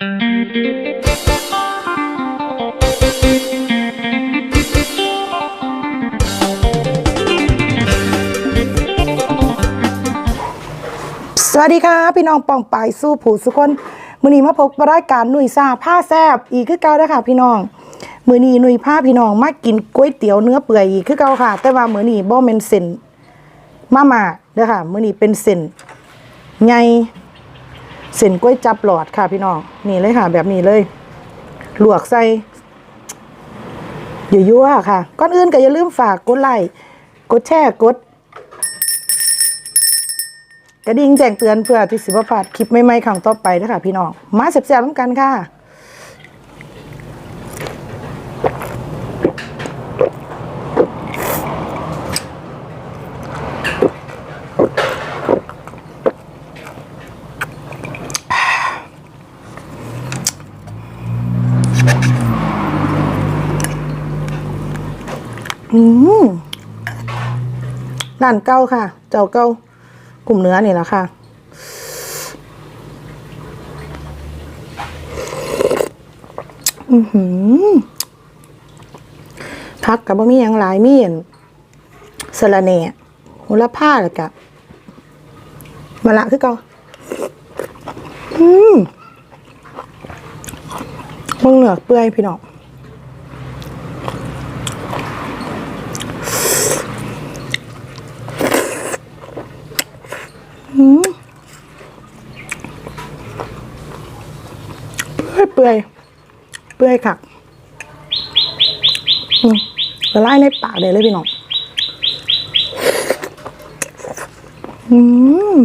สวัสดีค่ะ พี่น้องปองปายสู้ผู้สุคนมือนี้มาพบรายการหนุ่ยซาผ้าแซบอีกคือเก่าแล้วค่ะ พี่น้องมือนี้หนุ่ยผ้าพี่น้องมากินก๋วยเตี๋ยวเนื้อเปื่อยอีกคือเก่าค่ะ แต่ว่ามือนี้บ่แม่นเส้นมามาเด้อค่ะมือนี้เป็นเส้นใหญ่ เส้นก๋วยจับหลอดค่ะพี่น้องนี่เลยค่ะ แบบนี้เลย ลวกใส่ยั่วๆค่ะ ก่อนอื่นก็อย่าลืมฝากกดไลค์กดแชร์กดกระดิ่งแจ้งเตือนเพื่อที่สิบพลาดคลิปใหม่ๆครั้งต่อไปนะคะพี่น้องมาเสียบๆน้ำกันค่ะ อืมร้านเก้าค่ะ เจ้าเก้ากลุ่มเนื้อนี่แหละค่ะ อือหือพักกับบะหมี่ยังหลายมีนสะระเน่หุละผ้าเลยกะมาละคือเก่าอืมมึงเหนือเปื่อยพี่น้อง เปื่อยเปื่อยเปื่อยค่ะละลายในปากเลยเลยพี่น้องอืม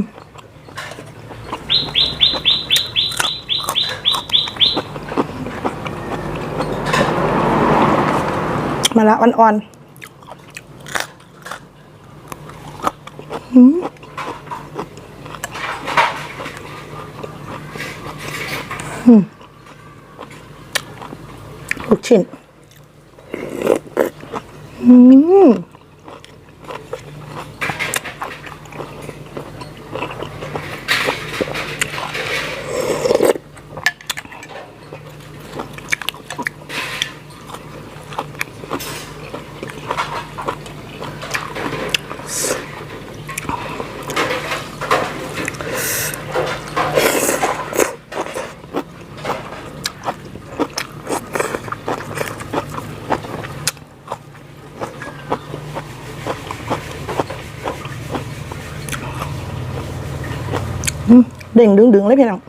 มาละอ่อนๆ ลูกชิ้น อืม เด้งดึงดึงเลยพี่น้อง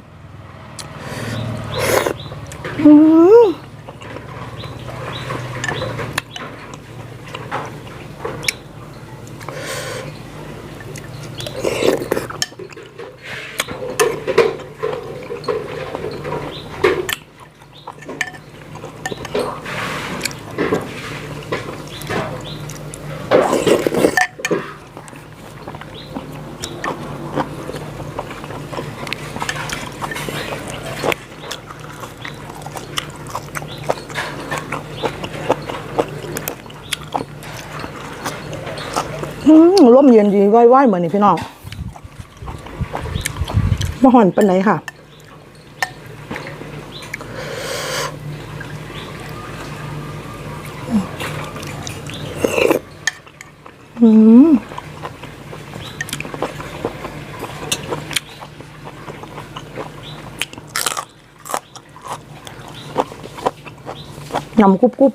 ร่มเย็นดีไหว้ๆเหมือนนี่พี่น้องมาห่อนเป็นไหนค่ะอืมนำกุบกรุ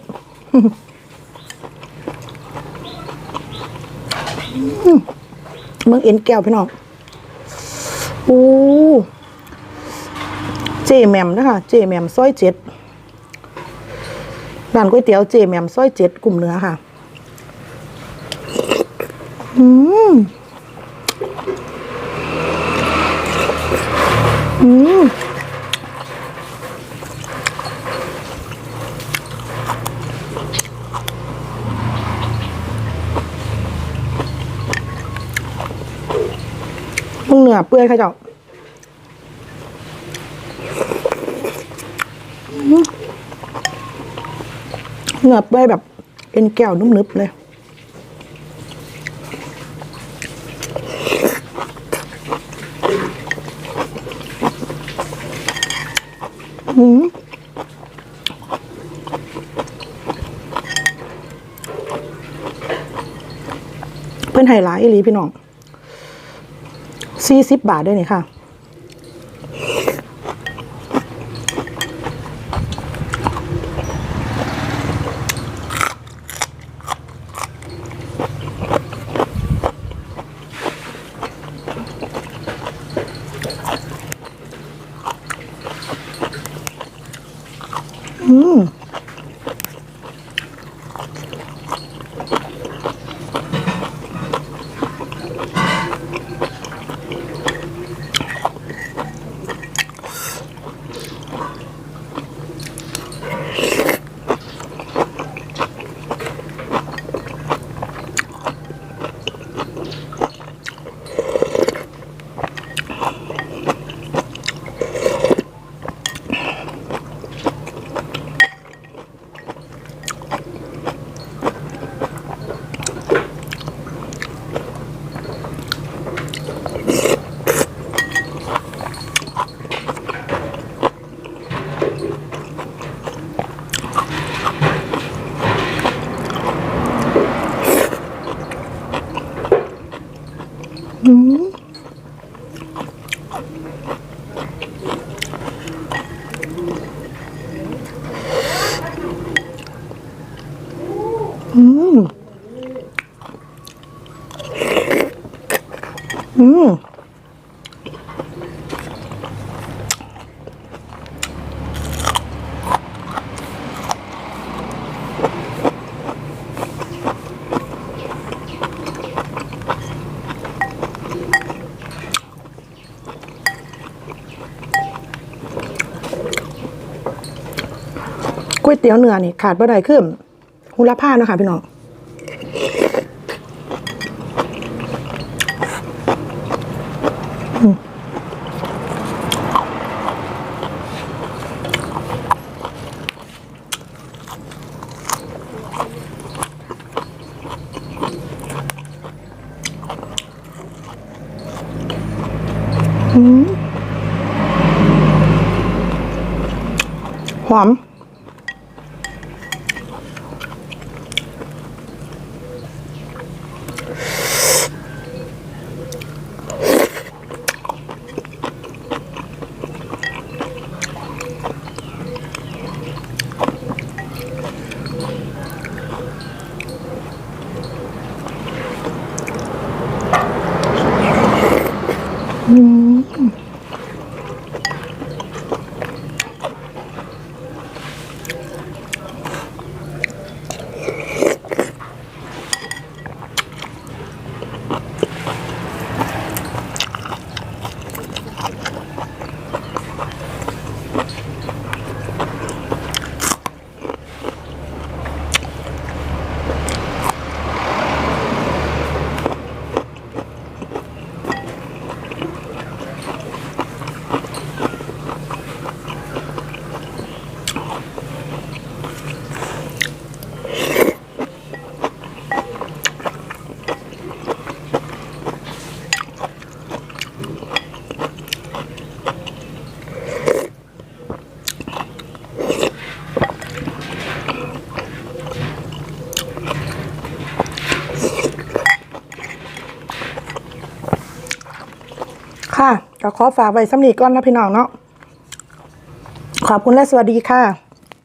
บมึงเอ็นแก้วพี่น้องอู้เจแมมนะคะเจแมมซอยเจ็ดร้านก๋วยเตี๋ยวเจแมมซอยเจ็ดกลุ่มเนื้อค่ะ อืมอืม มึง เหนือเปื่อยค่ะเจ้าอืมเหนือเปื่อยแบบเอ็นแก้วนุ่มนึบเลยอืมเพื่อนไฮไลท์อีหลีพี่น้อง สี่สิบบาทด้วยนี่ค่ะ อืม อืมก๋วยเตี๋ยวเนื้อนี่ขาดบ่ได้คือหุลผ้าเนาะคะพี่น้อง หอม ค่ะ ก็ขอฝากไว้สำนีก่อนนะพี่น้องเนาะขอบคุณและสวัสดีค่ะ